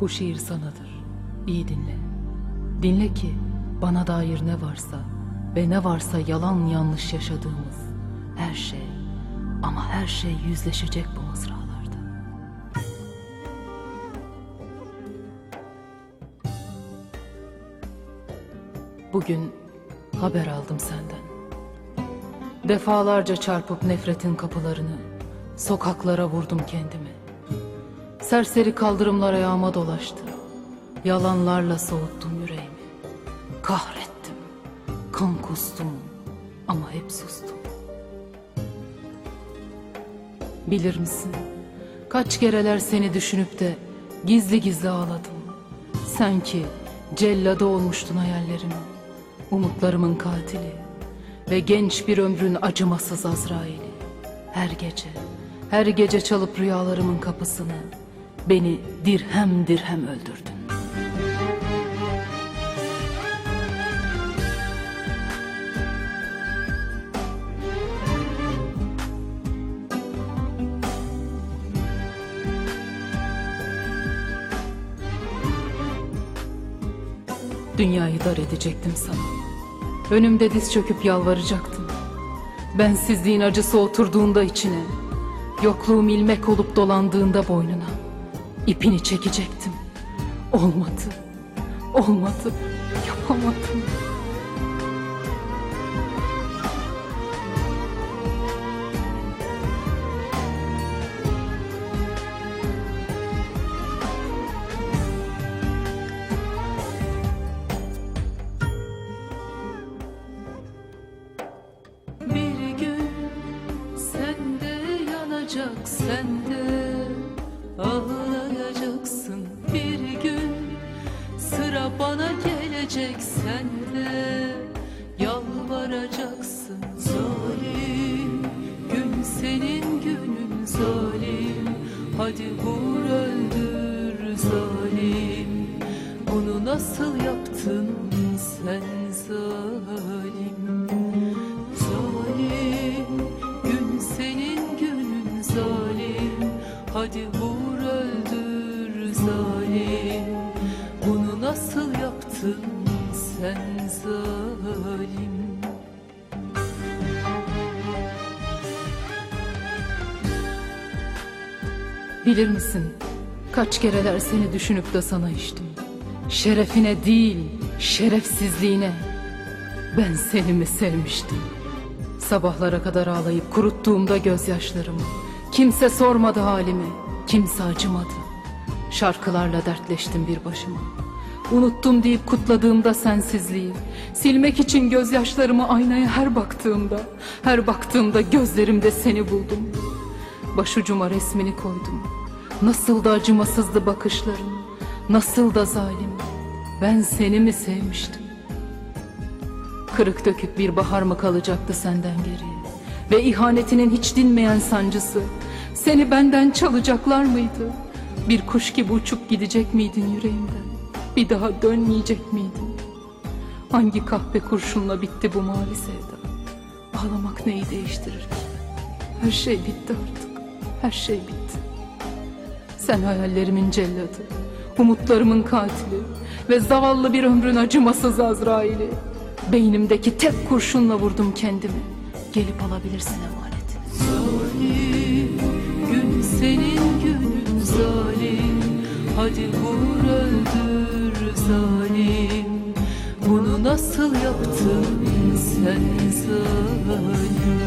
Bu şiir sanadır. İyi dinle. Dinle ki bana dair ne varsa ve ne varsa yalan yanlış yaşadığımız her şey ama her şey yüzleşecek bu mızralarda. Bugün haber aldım senden. Defalarca çarpıp nefretin kapılarını, sokaklara vurdum kendimi. Serseri kaldırımlar ayağıma dolaştı. Yalanlarla soğuttum yüreğimi. Kahrettim, kan kustum ama hep sustum. Bilir misin? Kaç kereler seni düşünüp de gizli gizli ağladım. Sen ki celladı olmuştun hayallerimin, umutlarımın katili ve genç bir ömrün acımasız Azrail'i. Her gece, her gece çalıp rüyalarımın kapısını beni dirhem dirhem öldürdün. Dünyayı dar edecektim sana. Önümde diz çöküp yalvaracaktım. Bensizliğin acısı oturduğunda içine, yokluğum ilmek olup dolandığında boynuna, ipini çekecektim. Olmadı, olmadı, yapamadım. Bir gün sen de yanacak, sen yalvaracaksın. Zalim gün senin günün zalim. Hadi vur öldür zalim. Bunu nasıl yaptın sen zalim? Zalim gün senin günün zalim Hadi vur öldür zalim Bunu nasıl yaptın sen zalim Bilir misin? Kaç kereler seni düşünüp de sana içtim. Şerefine değil şerefsizliğine. Ben seni mi sevmiştim? Sabahlara kadar ağlayıp kuruttuğumda gözyaşlarımı. Kimse sormadı halimi, kimse acımadı. Şarkılarla dertleştim bir başıma. Unuttum deyip kutladığımda sensizliği. Silmek için gözyaşlarımı aynaya her baktığımda Her baktığımda gözlerimde seni buldum Başucuma resmini koydum Nasıl da acımasızdı bakışların Nasıl da zalim Ben seni mi sevmiştim Kırık dökük bir bahar mı kalacaktı senden geriye? Ve ihanetinin hiç dinmeyen sancısı Seni benden çalacaklar mıydı? Bir kuş gibi uçup gidecek miydin yüreğimden? Bir daha dönmeyecek miydin? Hangi kahpe kurşunla bitti bu mavi sevda? Ağlamak neyi değiştirir ki? Her şey bitti artık. Her şey bitti. Sen hayallerimin celladı, umutlarımın katili ve zavallı bir ömrün acımasız Azrail'i. Beynimdeki tek kurşunla vurdum kendimi. Gelip alabilirsin emanetini. Zalim, gün senin günün zalim. Hadi vur öldür zalim. Bunu nasıl yaptın sen zalim?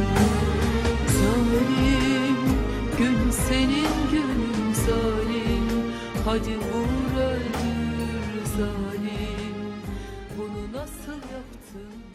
Hadi vur öldür zalim. Bunu nasıl yaptın